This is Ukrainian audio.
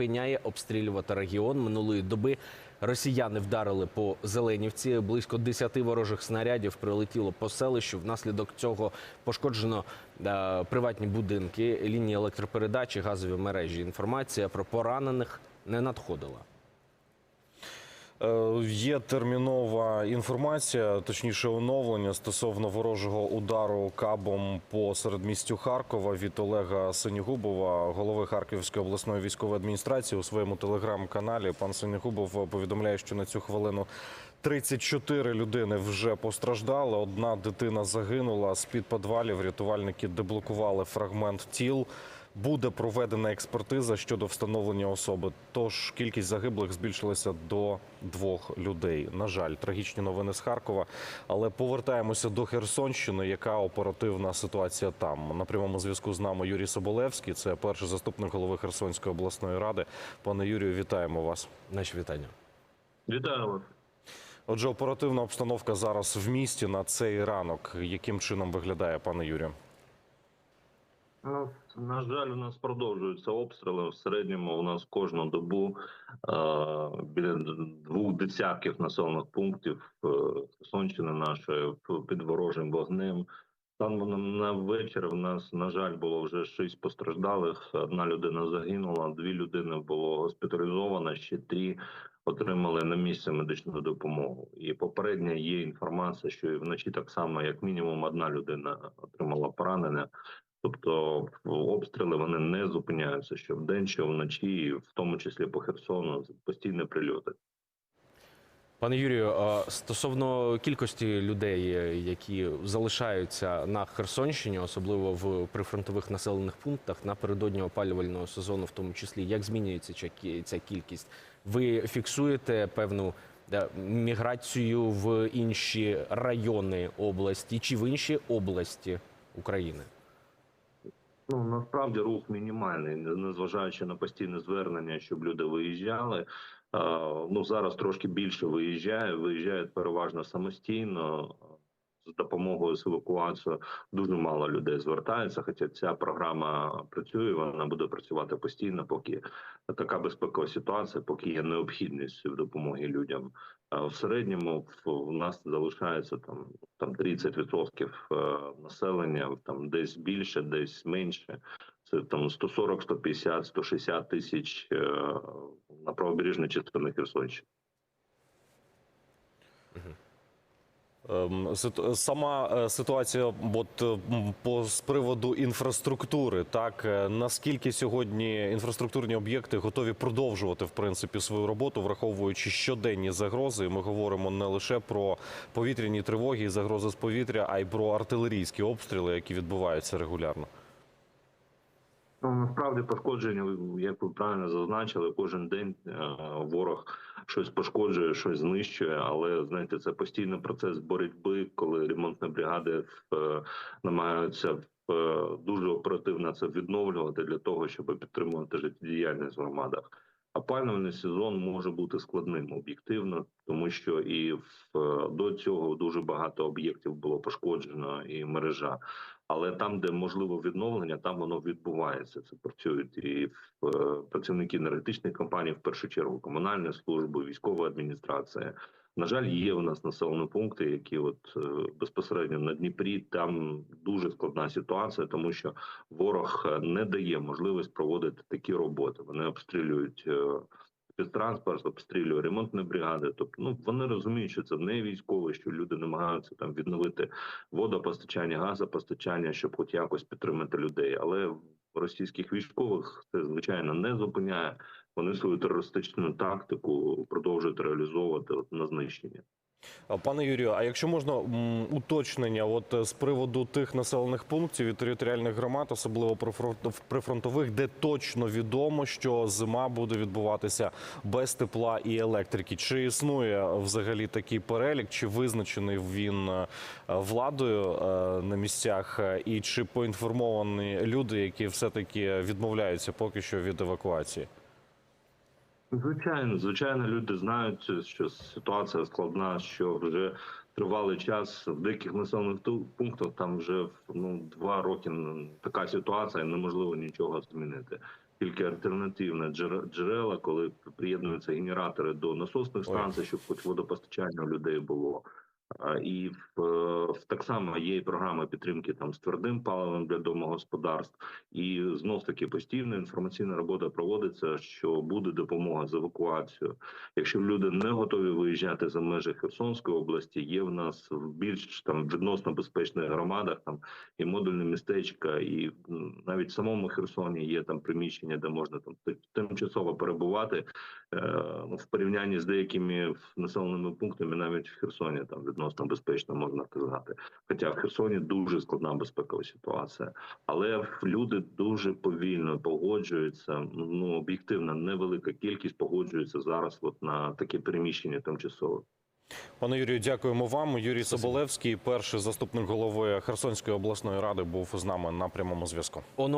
припиняє обстрілювати регіон. Минулої доби росіяни вдарили по Зеленівці. Близько 10 ворожих снарядів прилетіло по селищу. Внаслідок цього пошкоджено е, приватні будинки, лінії електропередачі, газові мережі. Інформація про поранених не надходила. Е, Є термінова інформація, точніше оновлення стосовно ворожого удару кабом по середмістю Харкова від Олега Синігубова, голови Харківської обласної військової адміністрації у своєму телеграм-каналі. Пан Синігубов повідомляє, що на цю хвилину 34 людини вже постраждали. Одна дитина загинула з під підвалів. Рятувальники деблокували фрагмент тіл. Буде проведена експертиза щодо встановлення особи. Тож кількість загиблих збільшилася до двох людей. На жаль, трагічні новини з Харкова. Але повертаємося до Херсонщини. Яка оперативна ситуація там? На прямому зв'язку з нами Юрій Соболевський, це перший заступник голови Херсонської обласної ради. Пане Юрію, вітаємо вас. Наші вітання. Вітаю вас. Отже, оперативна обстановка зараз в місті на цей ранок. Яким чином виглядає, пане Юрію? На жаль, у нас продовжуються обстріли. В середньому у нас кожну добу е, біля двох десятків населених пунктів е, Херсонщини нашої під ворожим вогнем. Там на, вечір в нас, на жаль, було вже шість постраждалих. Одна людина загинула, дві людини було госпіталізовано, ще три отримали на місці медичну допомогу. І попередня є інформація, що вночі так само, як мінімум, одна людина отримала поранення. Тобто обстріли вони не зупиняються що вдень, що вночі, в тому числі по Херсону, постійні прильоти. Пане Юрію, стосовно кількості людей, е, які залишаються на Херсонщині, особливо в прифронтових населених пунктах, напередодні опалювального сезону, в тому числі, як змінюється ця кількість? Ви фіксуєте певну міграцію в інші райони області чи в інші області України? Ну насправді рух мінімальний, не- незважаючи на постійне звернення, щоб люди виїжджали. Ну зараз трошки більше виїжджає. Виїжджають переважно самостійно. З допомогою з евакуацією дуже мало людей звертається. Хоча ця програма працює, вона буде працювати постійно, поки така безпекова ситуація, поки є необхідність в допомогі людям. В середньому в- нас залишається там там 30% е, населення, там десь більше, десь менше. Це там 140, 150, 160 тисяч е, на правобережній частині Херсонщини. Ем, Сама е, ситуація, от е, по з приводу інфраструктури, так е, наскільки сьогодні інфраструктурні об'єкти готові продовжувати в принципі свою роботу, враховуючи щоденні загрози. Ми говоримо не лише про повітряні тривоги і загрози з повітря, а й про артилерійські обстріли, які відбуваються регулярно. Ну насправді пошкодження, як ви правильно зазначили, кожен день е, ворог щось пошкоджує, щось знищує. Але знаєте, це постійний процес боротьби, коли ремонтні бригади е, намагаються е, дуже оперативно це відновлювати для того, щоб підтримувати життєдіяльність в громадах. Опалювальний сезон може бути складним об'єктивно, тому що і в, до цього дуже багато об'єктів було пошкоджено і мережа. Але там, де можливо відновлення, там воно відбувається. Це працюють і е, працівники енергетичних компаній, в першу чергу комунальні служби, військова адміністрація. На жаль, є у нас населені пункти, які от е, безпосередньо на Дніпрі. Там дуже складна ситуація, тому що ворог е, не дає можливість проводити такі роботи. Вони обстрілюють. Спецтранспорт обстрілює ремонтні бригади. Тобто, ну вони розуміють, що це не військове, що люди намагаються там відновити водопостачання, газопостачання, щоб хоч якось підтримати людей. Але російських військових це звичайно не зупиняє. Вони свою терористичну тактику продовжують реалізовувати на знищення. А, Пане Юрію, а якщо можна уточнення, от е, з приводу тих населених пунктів і територіальних громад, особливо прифронт- прифронтових, де точно відомо, що зима буде відбуватися без тепла і електрики, чи існує взагалі такий перелік, чи визначений він е, владою е, на місцях, е, і чи поінформовані люди, які все таки відмовляються поки що від евакуації? Звичайно, звичайно, люди знають, що ситуація складна, що вже тривалий час в деяких населених пунктах там вже ну два роки така ситуація, неможливо нічого змінити. тільки альтернативне джер- джерела, коли приєднуються генератори до насосних станцій, щоб хоч водопостачання у людей було. І в, е, в- так само є і програма підтримки там з твердим паливом для домогосподарств, і знов таки постійна інформаційна робота проводиться, що буде допомога з евакуацією. Якщо люди не готові виїжджати за межі Херсонської області, є в нас в більш там відносно безпечних громадах там і модульні містечка, і навіть в самому Херсоні є там приміщення, де можна там тимчасово перебувати е, в порівнянні з деякими населеними пунктами, навіть в Херсоні там відносно безпечно можна казати. Хоча в Херсоні дуже складна безпекова ситуація, але люди дуже повільно погоджуються. Ну об'єктивно невелика кількість погоджується зараз. От на таке переміщення тимчасове. Пане Юрію, дякуємо вам. Юрій Соболевський, перший заступник голови Херсонської обласної ради, був з нами на прямому зв'язку.